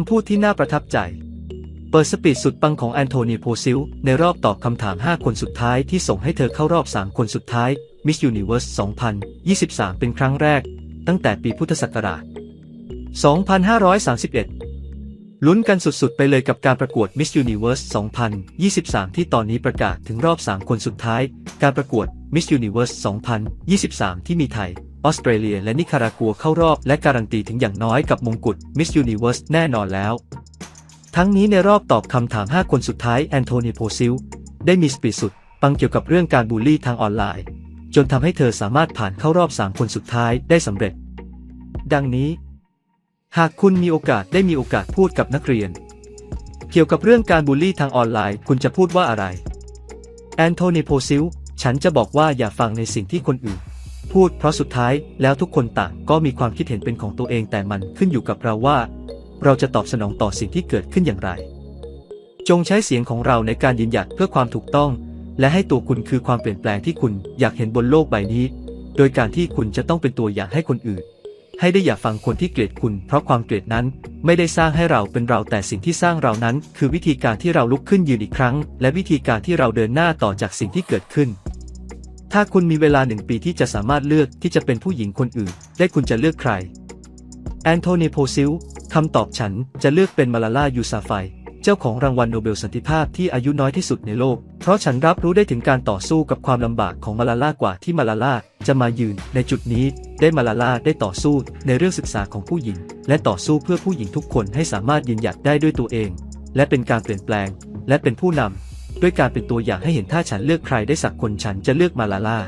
ำพูดที่น่าประทับใจ เปิดสปีดสุดปังของแอนโทนีโพซิล ในรอบตอบคำถาม 5 คนสุดท้ายที่ส่งให้เธอเข้ารอบ 3 คนสุดท้าย Miss Universe 2023 เป็นครั้งแรก ตั้งแต่ปีพุทธศักราช 2531 ลุ้นกันสุดๆ ไปเลยกับการประกวด Miss Universe 2023 ที่ตอนนี้ประกาศถึงรอบ 3 คนสุดท้าย การประกวด Miss Universe 2023 ที่มีไทย ออสเตรเลียและนิคารากัวเข้ารอบและการันตีถึงอย่างน้อยกับมงกุฎ Miss Universe แน่นอนแล้ว ทั้งนี้ในรอบตอบคำถาม 5 คนสุดท้ายแอนโทนีโพซิลได้มีสปีดสุดปังเกี่ยวกับเรื่องการบูลลี่ทางออนไลน์ จนทำให้เธอสามารถผ่านเข้ารอบ 3 คนสุดท้ายได้สำเร็จ ดังนี้ หากคุณมีโอกาสได้มีโอกาสพูดกับนักเรียน เกี่ยวกับเรื่องการบูลลี่ทางออนไลน์ คุณจะพูดว่าอะไรแอนโทนีโพซิลฉันจะบอกว่าอย่าฟังในสิ่งที่คนอื่น พูดเพราะสุดท้ายแล้วทุกคนต่างก็มีความคิดเห็นเป็นของตัวเองแต่มันขึ้นอยู่กับเราว่า เราจะตอบสนองต่อสิ่งที่เกิดขึ้นอย่างไร จงใช้เสียงของเราในการยืนหยัดเพื่อความถูกต้อง และให้ตัวคุณคือความเปลี่ยนแปลงที่คุณอยากเห็นบนโลกใบนี้ โดยการที่คุณจะต้องเป็นตัวอย่างให้คนอื่น ให้ได้อย่าฟังคนที่เกลียดคุณ เพราะความเกลียดนั้นไม่ได้สร้างให้เราเป็นเราแต่สิ่งที่สร้างเรานั้น คือวิธีการที่เราลุกขึ้นยืนอีกครั้ง และวิธีการที่เราเดินหน้าต่อจากสิ่งที่เกิดขึ้น ถ้าคุณมีเวลาหนึ่งปีที่จะสามารถเลือกที่จะเป็นผู้หญิงคนอื่น ได้คุณจะเลือกใคร แอนโทนีโพซิลคำตอบฉันจะเลือกเป็นมาลาลายูซาไฟ เจ้าของรางวัลโนเบลสันติภาพที่อายุน้อยที่สุดในโลก เพราะฉันรับรู้ได้ถึงการต่อสู้กับความลำบากของมาลาลากว่าที่มาลาลาจะมายืน ในจุดนี้ได้มาลาลาได้ต่อสู้ในเรื่องศึกษาของผู้หญิง และต่อสู้เพื่อผู้หญิงทุกคนให้สามารถยืนหยัดได้ด้วยตัวเอง และเป็นการเปลี่ยนแปลง และเป็นผู้นำ ด้วยการเป็นตัวอย่างให้เห็นถ้าฉันเลือกใครได้สักคนฉันจะเลือกมาลาลา